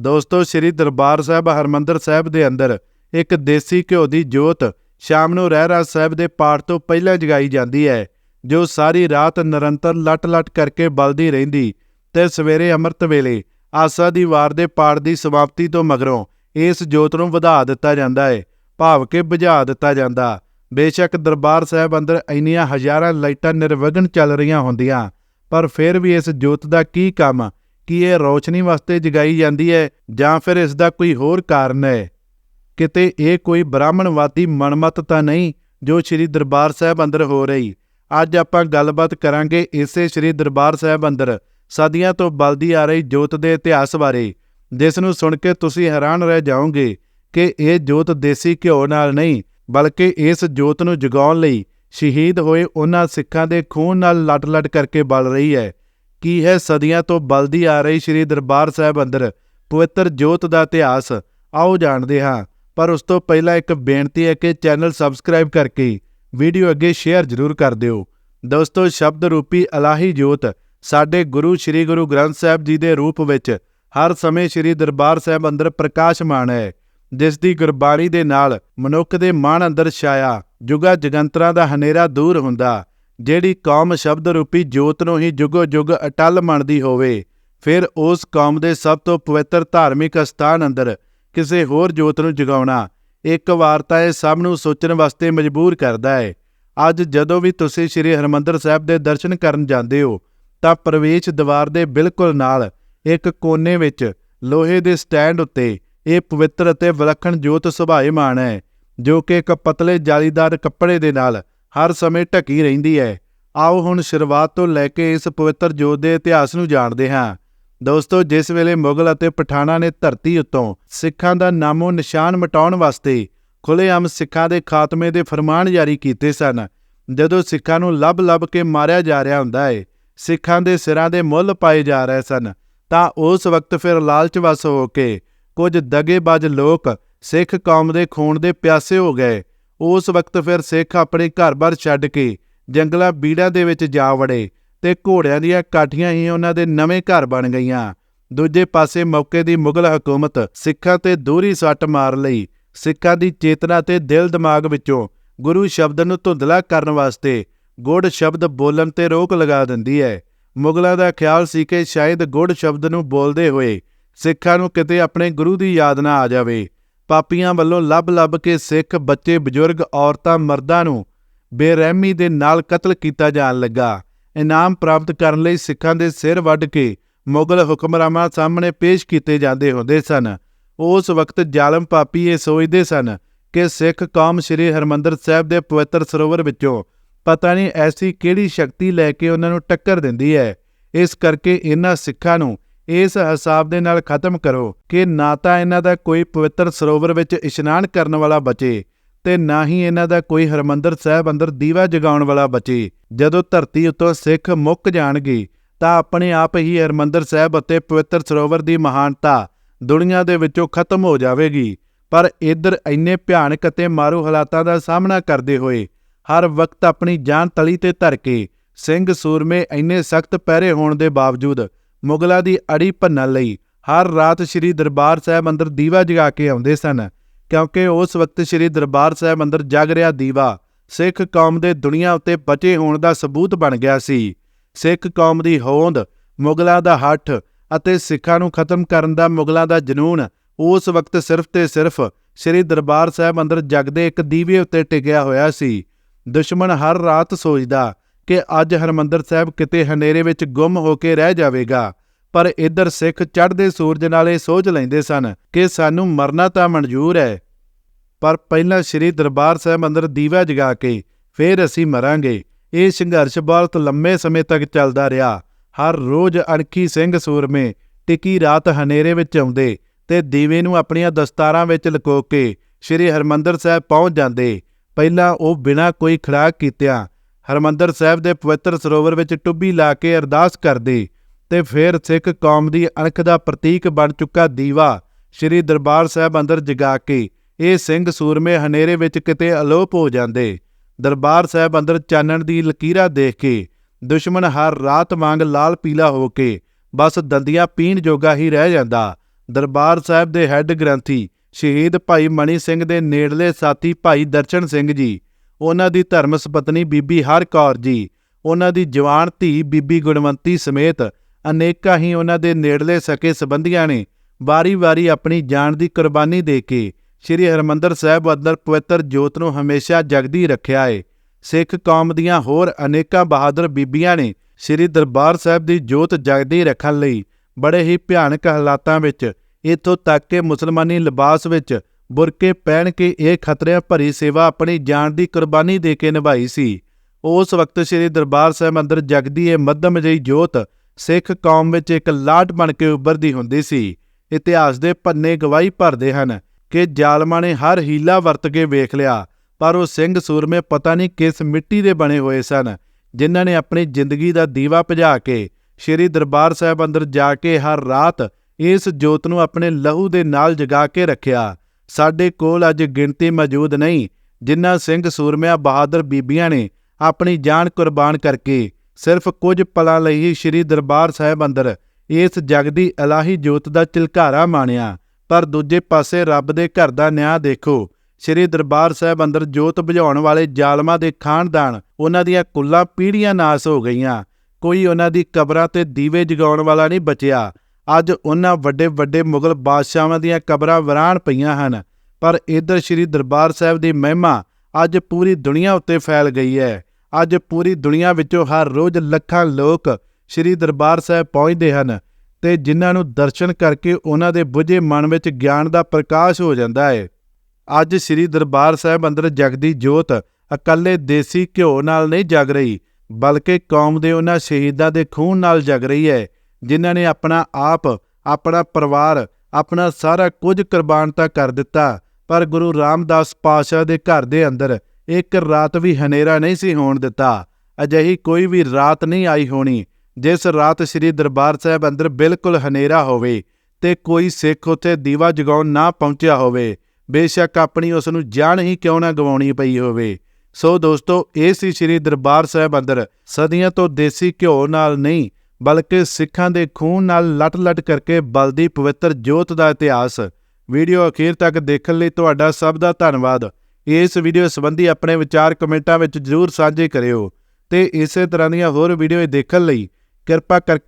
ਦੋਸਤੋ, ਸ੍ਰੀ ਦਰਬਾਰ ਸਾਹਿਬ ਹਰਮੰਦਰ ਸਾਹਿਬ ਦੇ ਅੰਦਰ ਇੱਕ ਦੇਸੀ ਘਿਓ ਦੀ ਜੋਤ ਸ਼ਾਮ ਨੂੰ ਰਹਿਰਾਸ ਸਾਹਿਬ ਦੇ ਪਾਠ ਤੋਂ ਪਹਿਲਾਂ ਜਗਾਈ ਜਾਂਦੀ ਹੈ, ਜੋ ਸਾਰੀ ਰਾਤ ਨਿਰੰਤਰ ਲਟ-ਲਟ ਕਰਕੇ ਬਲਦੀ ਰਹਿੰਦੀ ਤੇ ਸਵੇਰੇ ਅੰਮ੍ਰਿਤ ਵੇਲੇ ਆਸਾ ਦੀ ਵਾਰ ਦੇ ਪਾਠ ਦੀ ਸਮਾਪਤੀ ਤੋਂ ਮਗਰੋਂ ਇਸ ਜੋਤ ਨੂੰ ਵਧਾ ਦਿੱਤਾ ਜਾਂਦਾ ਹੈ, ਭਾਵ ਕਿ ਬੁਝਾ ਦਿੱਤਾ ਜਾਂਦਾ। ਬੇਸ਼ੱਕ ਦਰਬਾਰ ਸਾਹਿਬ ਅੰਦਰ ਇੰਨੀਆਂ ਹਜ਼ਾਰਾਂ ਲਾਈਟਾਂ ਨਿਰਵਿਘਨ ਚੱਲ ਰਹੀਆਂ ਹੁੰਦੀਆਂ, ਪਰ ਫਿਰ ਵੀ ਇਸ ਜੋਤ ਦਾ ਕੀ ਕੰਮ ਕੀ ਇਹ ਰੌਸ਼ਨੀ ਵਾਸਤੇ ਜਗਾਈ ਜਾਂਦੀ ਹੈ ਜਾਂ ਫਿਰ ਇਸ ਦਾ ਕੋਈ ਹੋਰ ਕਾਰਨ ਹੈ? ਕਿਤੇ ਇਹ ਕੋਈ ਬ੍ਰਾਹਮਣਵਾਦੀ ਮਨਮਤ ਤਾਂ ਨਹੀਂ ਜੋ ਸ੍ਰੀ ਦਰਬਾਰ ਸਾਹਿਬ ਅੰਦਰ ਹੋ ਰਹੀ? ਅੱਜ ਆਪਾਂ ਗੱਲਬਾਤ ਕਰਾਂਗੇ ਇਸੇ ਸ੍ਰੀ ਦਰਬਾਰ ਸਾਹਿਬ ਅੰਦਰ, ਸਦੀਆਂ ਤੋਂ ਬਲਦੀ ਆ ਰਹੀ ਜੋਤ ਦੇ ਇਤਿਹਾਸ ਬਾਰੇ, ਜਿਸ ਨੂੰ ਸੁਣ ਕੇ ਤੁਸੀਂ ਹੈਰਾਨ ਰਹਿ ਜਾਓਗੇ ਕਿ ਇਹ ਜੋਤ ਦੇਸੀ ਘਿਓ ਨਾਲ ਨਹੀਂ, ਬਲਕਿ ਇਸ ਜੋਤ ਨੂੰ ਜਗਾਉਣ ਲਈ ਸ਼ਹੀਦ ਹੋਏ ਉਹਨਾਂ ਸਿੱਖਾਂ ਦੇ ਖੂਨ ਨਾਲ ਲਟ-ਲਟ ਕਰਕੇ ਬਲ ਰਹੀ ਹੈ। ਕੀ ਹੈ ਸਦੀਆਂ ਤੋਂ ਬਲਦੀ ਆ ਰਹੀ ਸ੍ਰੀ ਦਰਬਾਰ ਸਾਹਿਬ ਅੰਦਰ ਪਵਿੱਤਰ ਜੋਤ ਦਾ ਇਤਿਹਾਸ? ਆਓ ਜਾਣਦੇ ਹਾਂ। ਪਰ ਉਸ ਤੋਂ ਪਹਿਲਾਂ ਇੱਕ ਬੇਨਤੀ ਹੈ ਕਿ ਚੈਨਲ ਸਬਸਕ੍ਰਾਈਬ ਕਰਕੇ ਵੀਡੀਓ ਅੱਗੇ ਸ਼ੇਅਰ ਜ਼ਰੂਰ ਕਰ ਦਿਓ। ਦੋਸਤੋ, ਸ਼ਬਦ ਰੂਪੀ ਅਲਾਹੀ ਜੋਤ ਸਾਡੇ ਗੁਰੂ ਸ੍ਰੀ ਗੁਰੂ ਗ੍ਰੰਥ ਸਾਹਿਬ ਜੀ ਦੇ ਰੂਪ ਵਿੱਚ ਹਰ ਸਮੇਂ ਸ੍ਰੀ ਦਰਬਾਰ ਸਾਹਿਬ ਅੰਦਰ ਪ੍ਰਕਾਸ਼ਮਾਨ ਹੈ। ਜਿਸ ਦੀ ਗੁਰਬਾਣੀ ਦੇ ਨਾਲ ਮਨੁੱਖ ਦੇ ਮਨ ਅੰਦਰ ਛਾਇਆ, ਜੁਗਾ ਜਗੰਤਰਾਂ ਦਾ ਹਨੇਰਾ ਦੂਰ ਹੁੰਦਾ। ਜਿਹੜੀ ਕੌਮ ਸ਼ਬਦ ਰੂਪੀ ਜੋਤ ਨੂੰ ਹੀ ਜੁਗੋ ਜੁਗ ਅਟਲ ਮੰਨਦੀ ਹੋਵੇ, ਫਿਰ ਉਸ ਕੌਮ ਦੇ ਸਭ ਤੋਂ ਪਵਿੱਤਰ ਧਾਰਮਿਕ ਸਥਾਨ ਅੰਦਰ ਕਿਸੇ ਹੋਰ ਜੋਤ ਨੂੰ ਜਗਾਉਣਾ ਇੱਕ ਵਾਰ ਤਾਂ ਇਹ ਸਭ ਨੂੰ ਸੋਚਣ ਵਾਸਤੇ ਮਜਬੂਰ ਕਰਦਾ ਹੈ। ਅੱਜ ਜਦੋਂ ਵੀ ਤੁਸੀਂ ਸ੍ਰੀ ਹਰਮੰਦਰ ਸਾਹਿਬ ਦੇ ਦਰਸ਼ਨ ਕਰਨ ਜਾਂਦੇ ਹੋ, ਤਾਂ ਪ੍ਰਵੇਸ਼ ਦੀਵਾਰ ਦੇ ਬਿਲਕੁਲ ਨਾਲ ਇੱਕ ਕੋਨੇ ਵਿੱਚ ਲੋਹੇ ਦੇ ਸਟੈਂਡ ਉੱਤੇ ਇਹ ਪਵਿੱਤਰ ਅਤੇ ਵਿਲੱਖਣ ਜੋਤ ਸੁਭਾਏ ਸੁਭਾਏਮਾਨ ਹੈ, ਜੋ ਕਿ ਇੱਕ ਪਤਲੇ ਜਾਲੀਦਾਰ ਕੱਪੜੇ ਦੇ ਨਾਲ ਹਰ ਸਮੇਂ ਢਕੀ ਰਹਿੰਦੀ ਹੈ ਆਓ ਹੁਣ ਸ਼ੁਰੂਆਤ ਤੋਂ ਲੈ ਕੇ ਇਸ ਪਵਿੱਤਰ ਜੋਤ ਦੇ ਇਤਿਹਾਸ ਨੂੰ ਜਾਣਦੇ ਹਾਂ। ਦੋਸਤੋ, ਜਿਸ ਵੇਲੇ ਮੁਗਲ ਅਤੇ ਪਠਾਨਾਂ ਨੇ ਧਰਤੀ ਉੱਤੋਂ ਸਿੱਖਾਂ ਦਾ ਨਾਮੋ ਨਿਸ਼ਾਨ ਮਿਟਾਉਣ ਵਾਸਤੇ ਖੁੱਲ੍ਹੇਆਮ ਸਿੱਖਾਂ ਦੇ ਖਾਤਮੇ ਦੇ ਫਰਮਾਨ ਜਾਰੀ ਕੀਤੇ ਸਨ, ਜਦੋਂ ਸਿੱਖਾਂ ਨੂੰ ਲੱਭ-ਲੱਭ ਕੇ ਮਾਰਿਆ ਜਾ ਰਿਹਾ ਹੁੰਦਾ ਹੈ ਸਿੱਖਾਂ ਦੇ ਸਿਰਾਂ ਦੇ ਮੁੱਲ ਪਾਏ ਜਾ ਰਹੇ ਸਨ, ਤਾਂ ਉਸ ਵਕਤ ਫਿਰ ਲਾਲਚ ਵਸ ਹੋ ਕੇ ਕੁਝ ਦਗੇਬਾਜ਼ ਲੋਕ ਸਿੱਖ ਕੌਮ ਦੇ ਖੂਨ ਦੇ ਪਿਆਸੇ ਹੋ ਗਏ ਉਸ ਵਕਤ ਫਿਰ ਸਿੱਖ ਆਪਣੇ ਘਰ-ਬਾਰ ਛੱਡ ਕੇ ਜੰਗਲਾਂ ਬੀੜਾਂ ਦੇ ਵਿੱਚ ਜਾ ਵੜੇ ਤੇ ਘੋੜਿਆਂ ਦੀਆਂ ਕਾਠੀਆਂ ਹੀ ਉਹਨਾਂ ਦੇ ਨਵੇਂ ਘਰ ਬਣ ਗਈਆਂ। ਦੂਜੇ ਪਾਸੇ ਮੌਕੇ ਦੀ ਮੁਗਲ ਹਕੂਮਤ ਸਿੱਖਾਂ ਤੇ ਦੋਹਰੀ ਸੱਟ ਮਾਰ ਲਈ। ਸਿੱਖਾਂ ਦੀ ਚੇਤਨਾ ਤੇ ਦਿਲ ਦਿਮਾਗ ਵਿੱਚੋਂ ਗੁਰੂ ਸ਼ਬਦ ਨੂੰ ਧੁੰਦਲਾ ਕਰਨ ਵਾਸਤੇ ਗੁੜ ਸ਼ਬਦ ਬੋਲਣ ਤੇ ਰੋਕ ਲਗਾ ਦਿੰਦੀ ਹੈ। ਮੁਗਲਾਂ ਦਾ ਖਿਆਲ ਸੀ ਕਿ ਸ਼ਾਇਦ ਗੁੜ ਸ਼ਬਦ ਨੂੰ ਬੋਲਦੇ ਹੋਏ ਸਿੱਖਾਂ ਨੂੰ ਕਿਤੇ ਆਪਣੇ ਗੁਰੂ ਦੀ ਯਾਦ ਨਾ ਆ ਜਾਵੇ। ਪਾਪੀਆਂ ਵੱਲੋਂ ਲੱਭ-ਲੱਭ ਕੇ ਸਿੱਖ ਬੱਚੇ, ਬਜ਼ੁਰਗ ਔਰਤਾਂ, ਮਰਦਾਂ ਨੂੰ ਬੇਰਹਿਮੀ ਦੇ ਨਾਲ ਕਤਲ ਕੀਤਾ ਜਾਣ ਲੱਗਾ। ਇਨਾਮ ਪ੍ਰਾਪਤ ਕਰਨ ਲਈ ਸਿੱਖਾਂ ਦੇ ਸਿਰ ਵੱਢ ਕੇ ਮੁਗਲ ਹੁਕਮਰਾਨਾਂ ਸਾਹਮਣੇ ਪੇਸ਼ ਕੀਤੇ ਜਾਂਦੇ ਹੁੰਦੇ ਸਨ। ਉਸ ਵਕਤ ਜ਼ਾਲਮ ਪਾਪੀ ਇਹ ਸੋਚਦੇ ਸਨ ਕਿ ਸਿੱਖ ਕੌਮ ਸ੍ਰੀ ਹਰਮੰਦਰ ਸਾਹਿਬ ਦੇ ਪਵਿੱਤਰ ਸਰੋਵਰ ਵਿੱਚੋਂ ਪਤਾ ਨਹੀਂ ਐਸੀ ਕਿਹੜੀ ਸ਼ਕਤੀ ਲੈ ਕੇ ਉਹਨਾਂ ਨੂੰ ਟੱਕਰ ਦਿੰਦੀ ਹੈ। ਇਸ ਕਰਕੇ ਇਹਨਾਂ ਸਿੱਖਾਂ ਨੂੰ ਇਸ ਹਿਸਾਬ ਦੇ ਨਾਲ ਖਤਮ ਕਰੋ ਕਿ ਨਾ ਤਾਂ ਇਹਨਾਂ ਦਾ ਕੋਈ ਪਵਿੱਤਰ ਸਰੋਵਰ ਵਿੱਚ ਇਸ਼ਨਾਨ ਕਰਨ ਵਾਲਾ ਬਚੇ ਤੇ ਨਾ ਹੀ ਇਹਨਾਂ ਦਾ ਕੋਈ ਹਰਮੰਦਰ ਸਾਹਿਬ ਅੰਦਰ ਦੀਵਾ ਜਗਾਉਣ ਵਾਲਾ ਬਚੇ। ਜਦੋਂ ਧਰਤੀ ਉੱਤੋਂ ਸਿੱਖ ਮੁੱਕ ਜਾਣਗੇ, ਤਾਂ ਆਪਣੇ ਆਪ ਹੀ ਹਰਮੰਦਰ ਸਾਹਿਬ ਅਤੇ ਪਵਿੱਤਰ ਸਰੋਵਰ ਦੀ ਮਹਾਨਤਾ ਦੁਨੀਆ ਦੇ ਵਿੱਚੋਂ ਖਤਮ ਹੋ ਜਾਵੇਗੀ। ਪਰ ਇਧਰ ਇੰਨੇ ਭਿਆਨਕ ਅਤੇ ਮਾਰੂ ਹਾਲਾਤਾਂ ਦਾ ਸਾਹਮਣਾ ਕਰਦੇ ਹੋਏ, ਹਰ ਵਕਤ ਆਪਣੀ ਜਾਨ ਤਲੀ ਤੇ ਧਰ ਕੇ, ਸਿੰਘ ਸੂਰਮੇ ਇੰਨੇ ਸਖਤ ਪਹਿਰੇ ਹੋਣ ਦੇ ਬਾਵਜੂਦ ਮੁਗਲਾਂ ਦੀ ਅੜੀ ਭੰਨਣ ਲਈ ਹਰ ਰਾਤ ਸ੍ਰੀ ਦਰਬਾਰ ਸਾਹਿਬ ਅੰਦਰ ਦੀਵਾ ਜਗਾ ਕੇ ਆਉਂਦੇ ਸਨ, ਕਿਉਂਕਿ ਉਸ ਵਕਤ ਸ੍ਰੀ ਦਰਬਾਰ ਸਾਹਿਬ ਅੰਦਰ ਜਗ ਰਿਹਾ ਦੀਵਾ ਸਿੱਖ ਕੌਮ ਦੇ ਦੁਨੀਆ ਉੱਤੇ ਬਚੇ ਹੋਣ ਦਾ ਸਬੂਤ ਬਣ ਗਿਆ ਸੀ। ਸਿੱਖ ਕੌਮ ਦੀ ਹੋਂਦ ਮੁਗਲਾਂ ਦਾ ਹੱਠ ਅਤੇ ਸਿੱਖਾਂ ਨੂੰ ਖਤਮ ਕਰਨ ਦਾ ਮੁਗਲਾਂ ਦਾ ਜਨੂਨ ਉਸ ਵਕਤ ਸਿਰਫ ਤੇ ਸਿਰਫ ਸ੍ਰੀ ਦਰਬਾਰ ਸਾਹਿਬ ਅੰਦਰ ਜਗਦੇ ਇੱਕ ਦੀਵੇ ਉੱਤੇ ਟਿਕਿਆ ਹੋਇਆ ਸੀ। ਦੁਸ਼ਮਣ ਹਰ ਰਾਤ ਸੋਚਦਾ ਕਿ ਅੱਜ ਹਰਮੰਦਰ ਸਾਹਿਬ ਕਿਤੇ ਹਨੇਰੇ ਵਿੱਚ ਗੁੰਮ ਹੋ ਕੇ ਰਹਿ ਜਾਵੇਗਾ, ਪਰ ਇਧਰ ਸਿੱਖ ਚੜ੍ਹਦੇ ਸੂਰਜ ਨਾਲ ਇਹ ਸੋਚ ਲੈਂਦੇ ਸਨ ਕਿ ਸਾਨੂੰ ਮਰਨਾ ਤਾਂ ਮਨਜ਼ੂਰ ਹੈ। ਪਰ ਪਹਿਲਾਂ ਸ੍ਰੀ ਦਰਬਾਰ ਸਾਹਿਬ ਅੰਦਰ ਦੀਵਾ ਜਗਾ ਕੇ ਫਿਰ ਅਸੀਂ ਮਰਾਂਗੇ। ਇਹ ਸੰਘਰਸ਼ ਬਹੁਤ ਲੰਮੇ ਸਮੇਂ ਤੱਕ ਚੱਲਦਾ ਰਿਹਾ। ਹਰ ਰੋਜ਼ ਅਣਖੀ ਸਿੰਘ ਸੂਰਮੇ ਟਿੱਕੀ ਰਾਤ ਹਨੇਰੇ ਵਿੱਚ ਆਉਂਦੇ ਤੇ ਦੀਵੇ ਨੂੰ ਆਪਣੀਆਂ ਦਸਤਾਰਾਂ ਵਿੱਚ ਲੁਕੋ ਕੇ ਸ੍ਰੀ ਹਰਮੰਦਰ ਸਾਹਿਬ ਪਹੁੰਚ ਜਾਂਦੇ। ਪਹਿਲਾਂ ਉਹ ਬਿਨਾਂ ਕੋਈ ਖੜਾਕ ਕੀਤਿਆਂ ਹਰਮੰਦਰ ਸਾਹਿਬ ਦੇ ਪਵਿੱਤਰ ਸਰੋਵਰ ਵਿੱਚ ਟੁੱਬੀ ਲਾ ਕੇ ਅਰਦਾਸ ਕਰਦੇ ਤੇ ਫਿਰ ਸਿੱਖ ਕੌਮ ਦੀ ਅਣਖ ਦਾ ਪ੍ਰਤੀਕ ਬਣ ਚੁੱਕਾ ਦੀਵਾ ਸ੍ਰੀ ਦਰਬਾਰ ਸਾਹਿਬ ਅੰਦਰ ਜਗਾ ਕੇ ਇਹ ਸਿੰਘ ਸੂਰਮੇ ਹਨੇਰੇ ਵਿੱਚ ਕਿਤੇ ਅਲੋਪ ਹੋ ਜਾਂਦੇ। ਦਰਬਾਰ ਸਾਹਿਬ ਅੰਦਰ ਚਾਨਣ ਦੀ ਲਕੀਰਾਂ ਦੇਖ ਕੇ ਦੁਸ਼ਮਣ ਹਰ ਰਾਤ ਵਾਂਗ ਲਾਲ ਪੀਲਾ ਹੋ ਕੇ ਬਸ ਦੰਦੀਆਂ ਪੀਣ ਜੋਗਾ ਹੀ ਰਹਿ ਜਾਂਦਾ। ਦਰਬਾਰ ਸਾਹਿਬ ਦੇ ਹੈੱਡ ਗ੍ਰੰਥੀ ਸ਼ਹੀਦ ਭਾਈ ਮਣੀ ਸਿੰਘ ਦੇ ਨੇੜਲੇ ਸਾਥੀ ਭਾਈ ਦਰਸ਼ਨ ਸਿੰਘ ਜੀ ਉਹਨਾਂ ਦੀ ਧਰਮ ਸੁਪਤਨੀ ਬੀਬੀ ਹਰ ਕੌਰ ਜੀ, ਉਹਨਾਂ ਦੀ ਜਵਾਨ ਧੀ ਬੀਬੀ ਗੁਣਵੰਤੀ ਸਮੇਤ ਅਨੇਕਾਂ ਹੀ ਉਹਨਾਂ ਦੇ ਨੇੜਲੇ ਸਕੇ ਸੰਬੰਧੀਆਂ ਨੇ ਵਾਰੀ-ਵਾਰੀ ਆਪਣੀ ਜਾਨ ਦੀ ਕੁਰਬਾਨੀ ਦੇ ਕੇ ਸ੍ਰੀ ਹਰਮੰਦਰ ਸਾਹਿਬ ਅੰਦਰ ਪਵਿੱਤਰ ਜੋਤ ਨੂੰ ਹਮੇਸ਼ਾ ਜਗਦੀ ਰੱਖਿਆ ਏ। ਸਿੱਖ ਕੌਮ ਦੀਆਂ ਹੋਰ ਅਨੇਕਾਂ ਬਹਾਦਰ ਬੀਬੀਆਂ ਨੇ ਸ੍ਰੀ ਦਰਬਾਰ ਸਾਹਿਬ ਦੀ ਜੋਤ ਜਗਦੀ ਰੱਖਣ ਲਈ ਬੜੇ ਹੀ ਭਿਆਨਕ ਹਾਲਾਤਾਂ ਵਿੱਚ ਇੱਥੋਂ ਤੱਕ ਕਿ ਮੁਸਲਮਾਨੀ ਲਿਬਾਸ ਵਿੱਚ ਬੁਰਕੇ ਪਹਿਨ ਕੇ ਇਹ ਖਤਰਿਆਂ ਭਰੀ ਸੇਵਾ ਆਪਣੀ ਜਾਨ ਦੀ ਕੁਰਬਾਨੀ ਦੇ ਕੇ ਨਿਭਾਈ ਸੀ। ਉਸ ਵਕਤ ਸ੍ਰੀ ਦਰਬਾਰ ਸਾਹਿਬ ਅੰਦਰ ਜਗਦੀ ਇਹ ਮੱਧਮ ਜਿਹੀ ਜੋਤ ਸਿੱਖ ਕੌਮ ਵਿੱਚ ਇੱਕ ਲਾਟ ਬਣ ਕੇ ਉੱਭਰਦੀ ਹੁੰਦੀ ਸੀ। ਇਤਿਹਾਸ ਦੇ ਪੰਨੇ ਗਵਾਹੀ ਭਰਦੇ ਹਨ ਕਿ ਜ਼ਾਲਮਾਂ ਨੇ ਹਰ ਹੀਲਾ ਵਰਤ ਕੇ ਵੇਖ ਲਿਆ, ਪਰ ਉਹ ਸਿੰਘ ਸੂਰਮੇ ਪਤਾ ਨਹੀਂ ਕਿਸ ਮਿੱਟੀ ਦੇ ਬਣੇ ਹੋਏ ਸਨ, ਜਿਨ੍ਹਾਂ ਨੇ ਆਪਣੀ ਜ਼ਿੰਦਗੀ ਦਾ ਦੀਵਾ ਭਜਾ ਕੇ ਸ੍ਰੀ ਦਰਬਾਰ ਸਾਹਿਬ ਅੰਦਰ ਜਾ ਕੇ ਹਰ ਰਾਤ ਇਸ ਜੋਤ ਨੂੰ ਆਪਣੇ ਲਹੂ ਦੇ ਨਾਲ ਜਗਾ ਕੇ ਰੱਖਿਆ। ਸਾਡੇ ਕੋਲ ਅੱਜ ਗਿਣਤੀ ਮੌਜੂਦ ਨਹੀਂ, ਜਿਨ੍ਹਾਂ ਸਿੰਘ ਸੂਰਮਿਆਂ ਬਹਾਦਰ ਬੀਬੀਆਂ ਨੇ ਆਪਣੀ ਜਾਨ ਕੁਰਬਾਨ ਕਰਕੇ ਸਿਰਫ ਕੁਝ ਪਲਾਂ ਲਈ ਹੀ ਸ੍ਰੀ ਦਰਬਾਰ ਸਾਹਿਬ ਅੰਦਰ ਇਸ ਜਗ ਦੀ ਇਲਾਹੀ ਜੋਤ ਦਾ ਝਲਕਾਰਾ ਮਾਣਿਆ। ਪਰ ਦੂਜੇ ਪਾਸੇ ਰੱਬ ਦੇ ਘਰ ਦਾ ਨਿਆਂ ਦੇਖੋ, ਸ੍ਰੀ ਦਰਬਾਰ ਸਾਹਿਬ ਅੰਦਰ ਜੋਤ ਬੁਝਾਉਣ ਵਾਲੇ ਜ਼ਾਲਮਾਂ ਦੇ ਖਾਨਦਾਨ ਉਹਨਾਂ ਦੀਆਂ ਕੁੱਲਾਂ ਪੀੜੀਆਂ ਨਾਸ ਹੋ ਗਈਆਂ। ਕੋਈ ਉਹਨਾਂ ਦੀ ਕਬਰਾਂ ਤੇ ਦੀਵੇ ਜਗਾਉਣ ਵਾਲਾ ਨਹੀਂ ਬਚਿਆ। ਅੱਜ ਉਹਨਾਂ ਵੱਡੇ ਵੱਡੇ ਮੁਗਲ ਬਾਦਸ਼ਾਹਾਂ ਦੀਆਂ ਕਬਰਾਂ ਵਿਰਾਨ ਪਈਆਂ ਹਨ, ਪਰ ਇਧਰ ਸ੍ਰੀ ਦਰਬਾਰ ਸਾਹਿਬ ਦੀ ਮਹਿਮਾ ਅੱਜ ਪੂਰੀ ਦੁਨੀਆ ਉੱਤੇ ਫੈਲ ਗਈ ਹੈ। ਅੱਜ ਪੂਰੀ ਦੁਨੀਆ ਵਿੱਚੋਂ ਹਰ ਰੋਜ਼ ਲੱਖਾਂ ਲੋਕ ਸ੍ਰੀ ਦਰਬਾਰ ਸਾਹਿਬ ਪਹੁੰਚਦੇ ਹਨ ਤੇ ਜਿਨ੍ਹਾਂ ਨੂੰ ਦਰਸ਼ਨ ਕਰਕੇ ਉਹਨਾਂ ਦੇ ਬੁਝੇ ਮਨ ਵਿੱਚ ਗਿਆਨ ਦਾ ਪ੍ਰਕਾਸ਼ ਹੋ ਜਾਂਦਾ ਹੈ। ਅੱਜ ਸ੍ਰੀ ਦਰਬਾਰ ਸਾਹਿਬ ਅੰਦਰ ਜਗਦੀ ਜੋਤ ਇਕੱਲੇ ਦੇਸੀ ਘਿਓ ਨਾਲ ਨਹੀਂ ਜਗ ਰਹੀ, ਬਲਕਿ ਕੌਮ ਦੇ ਉਹਨਾਂ ਸ਼ਹੀਦਾਂ ਦੇ ਖੂਨ ਨਾਲ ਜਗ ਰਹੀ ਹੈ। ਜਿਨ੍ਹਾਂ ਨੇ ਆਪਣਾ ਆਪ, ਆਪਣਾ ਪਰਿਵਾਰ, ਆਪਣਾ ਸਾਰਾ ਕੁਝ ਕੁਰਬਾਨ ਤਾਂ ਕਰ ਦਿੱਤਾ। ਪਰ ਗੁਰੂ ਰਾਮਦਾਸ ਪਾਸ਼ਾ ਦੇ ਘਰ ਦੇ ਅੰਦਰ ਇੱਕ ਰਾਤ ਵੀ ਹਨੇਰਾ ਨਹੀਂ ਸੀ ਹੋਣ ਦਿੱਤਾ। ਅਜਿਹੀ ਕੋਈ ਵੀ ਰਾਤ ਨਹੀਂ ਆਈ ਹੋਣੀ, ਜਿਸ ਰਾਤ ਸ੍ਰੀ ਦਰਬਾਰ ਸਾਹਿਬ ਅੰਦਰ ਬਿਲਕੁਲ ਹਨੇਰਾ ਹੋਵੇ ਤੇ ਕੋਈ ਸਿੱਖ ਉੱਥੇ ਦੀਵਾ ਜਗਾਉਣ ਨਾ ਪਹੁੰਚਿਆ ਹੋਵੇ। ਬੇਸ਼ੱਕ ਆਪਣੀ ਉਸ ਨੂੰ ਜਾਨ ਹੀ ਕਿਉਂ ਨਾ ਗਵਾਉਣੀ ਪਈ ਹੋਵੇ। ਸੋ ਦੋਸਤੋ, ਇਹ ਸੀ ਸ੍ਰੀ ਦਰਬਾਰ ਸਾਹਿਬ ਅੰਦਰ ਸਦੀਆਂ ਤੋਂ ਦੇਸੀ ਘਿਓ ਨਾਲ ਨਹੀਂ ਬਲਕਿ ਸਿੱਖਾਂ ਦੇ ਖੂਨ ਨਾਲ ਲਟ-ਲਟ ਕਰਕੇ ਬਲਦੀ ਪਵਿੱਤਰ ਜੋਤ ਦਾ ਇਤਿਹਾਸ। ਵੀਡੀਓ ਅਖੀਰ ਤੱਕ ਦੇਖਣ ਲਈ ਤੁਹਾਡਾ ਸਭ ਦਾ ਧੰਨਵਾਦ। ਇਸ ਵੀਡੀਓ ਸੰਬੰਧੀ ਆਪਣੇ ਵਿਚਾਰ ਕਮੈਂਟਾਂ ਵਿੱਚ ਜਰੂਰ ਸਾਂਝੇ ਕਰਿਓ। ਤੇ ਇਸੇ ਤਰ੍ਹਾਂ ਦੀਆਂ ਹੋਰ ਵੀਡੀਓ ਦੇਖਣ ਲਈ ਕਿਰਪਾ ਕਰਕੇ